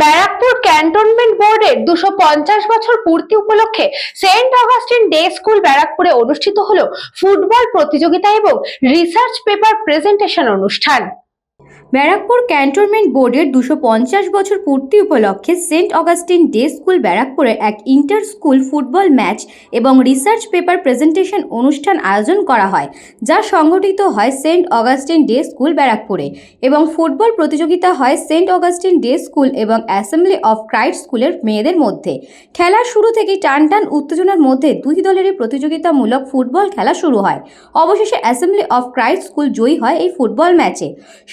Barrackpore cantonment বোর্ডের দুশো পঞ্চাশ বছর পূর্তি উপলক্ষে সেন্ট অগাস্টিন ডে স্কুল ব্যারাকপুরে অনুষ্ঠিত হলো ফুটবল প্রতিযোগিতা এবং রিসার্চ পেপার প্রেজেন্টেশন অনুষ্ঠান। ব্যারাকপুর ক্যান্টনমেন্ট বোর্ডের দুশো পঞ্চাশ বছর পূর্তি উপলক্ষে সেন্ট অগাস্টিন ডে স্কুল ব্যারাকপুরে এক ইন্টার স্কুল ফুটবল ম্যাচ এবং রিসার্চ পেপার প্রেজেন্টেশন অনুষ্ঠান আয়োজন করা হয়, যা সংগঠিত হয় সেন্ট অগাস্টিন ডে স্কুল ব্যারাকপুরে এবং ফুটবল প্রতিযোগিতা হয় সেন্ট অগাস্টিন ডে স্কুল এবং অ্যাসেম্বলি অফ ক্রাইস্ট স্কুলের মেয়েদের মধ্যে। খেলার শুরু থেকেই টান টান উত্তেজনার মধ্যে দুই দলেরই প্রতিযোগিতামূলক ফুটবল খেলা শুরু হয়। অবশেষে অ্যাসেম্বলি অফ ক্রাইস্ট স্কুল জয়ী হয় এই ফুটবল ম্যাচে।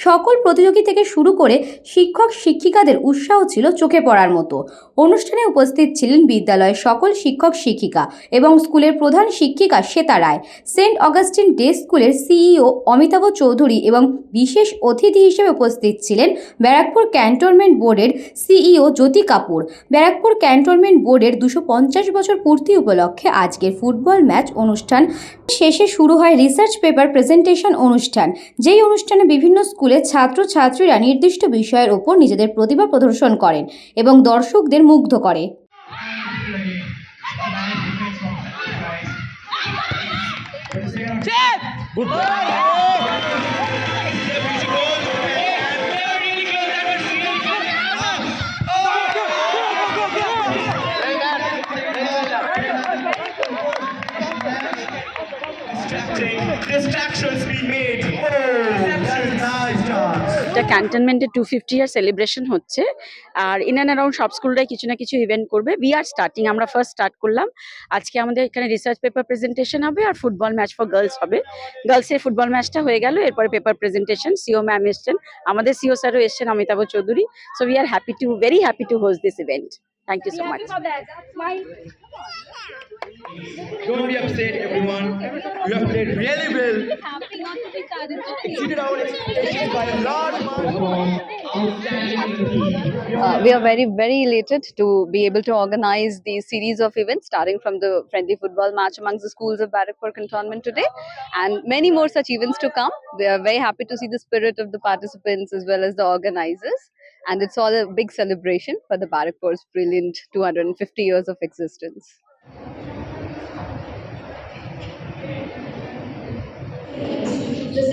সকল প্রতিযোগী থেকে শুরু করে শিক্ষক শিক্ষিকাদের উৎসাহ ছিল চোখে পড়ার মতো। অনুষ্ঠানে উপস্থিত ছিলেন বিদ্যালয়ের সকল শিক্ষক শিক্ষিকা এবং স্কুলের প্রধান শিক্ষিকা Shweta Ray, saint Augustine day স্কুলের সিইও অমিতাভ চৌধুরী এবং বিশেষ অতিথি হিসেবে উপস্থিত ছিলেন ব্যারাকপুর ক্যান্টনমেন্ট বোর্ডের সিইও জ্যোতি কাপুর। ব্যারাকপুর ক্যান্টনমেন্ট বোর্ডের দুশো বছর পূর্তি উপলক্ষে আজকের ফুটবল ম্যাচ অনুষ্ঠান শেষে শুরু হয় রিসার্চ পেপার প্রেজেন্টেশন অনুষ্ঠান, যেই অনুষ্ঠানে বিভিন্ন স্কুলের ছাত্রছাত্রীরা নির্দিষ্ট বিষয়ের ওপর নিজেদের প্রতিভা প্রদর্শন করেন এবং দর্শকদের মুগ্ধ করে distractions being made. Oh, that's nice. এটা ক্যান্টনমেন্টের টু ফিফটি ইয়ার সেলিব্রেশন হচ্ছে। আর ইন অ্যান্ড অ্যারাউন্ড সব স্কুলরাই কিছু না কিছু ইভেন্ট করবে। উই আর স্টার্টিং আমরা ফার্স্ট স্টার্ট করলাম। আজকে আমাদের এখানে রিসার্চ পেপার প্রেজেন্টেশন হবে আর ফুটবল ম্যাচ ফর গার্লস হবে। গার্লসের ফুটবল ম্যাচটা হয়ে গেল এরপরে পেপার প্রেজেন্টেশন সিও ম্যাম এসছেন। আমাদের সিও স্যারও এসছেন Amitabh Chowdhury. So we are happy to very happy to host this event thank you so much Don't be upset, everyone. You have played really well. Uh, we are very, very elated to be able to organize the series of events starting from the friendly football match amongst the schools of Barrackpur Cantonment today and many more such events to come. We are very happy to see the spirit of the participants as well as the organizers. And it's all a big celebration for the Barrackpur's brilliant 250 years of existence. Welcome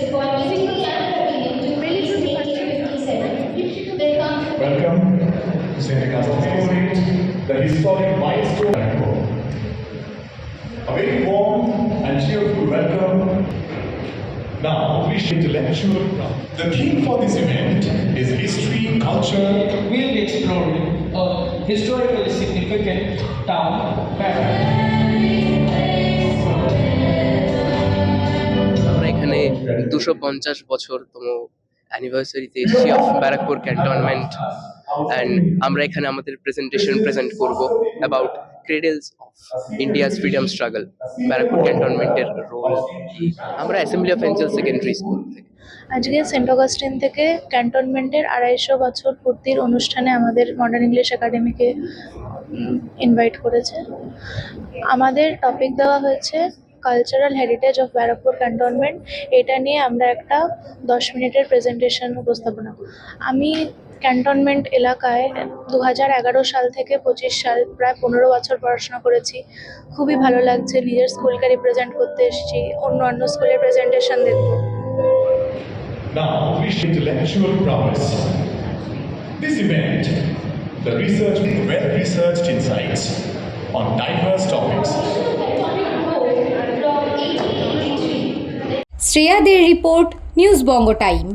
to St. Augustine's the historic milestone. A very warm and cheerful welcome. Now, we should intellectual. The theme for this event is history, culture, We'll be exploring a historically significant town, Barrack. দুশো পঞ্চাশ বছরতম অ্যানিভার্সারিতে এসেছি of Barrackpore cantonment and আমরা এখানে আমাদের presentation present করব about cradles of India's freedom struggle Barrackpore ক্যান্টনমেন্টের role আমরা assembly of angel secondary school থেকে। আজকে সেন্ট অগাস্টিন থেকে ক্যান্টনমেন্টের আড়াইশো বছর পূর্তির অনুষ্ঠানে আমাদের মডার্ন ইংলিশ একাডেমিকে ইনভাইট করেছে। আমাদের টপিক দেওয়া হয়েছে cultural heritage of Barrackpore cantonment এটা নিয়ে আমরা একটা দশ মিনিটের প্রেজেন্টেশন উপস্থাপনা। আমি ক্যান্টনমেন্ট এলাকায় দু হাজার এগারো সাল থেকে পঁচিশ সাল প্রায় পনেরো বছর পড়াশোনা করেছি। খুবই ভালো লাগছে নিজের স্কুলকে রিপ্রেজেন্ট করতে এসেছি অন্য অন্য স্কুলের প্রেজেন্টেশন দেখব Now, we should. This event, the research, well-researched insights on diverse topics. Shreya Dey report news Banga time.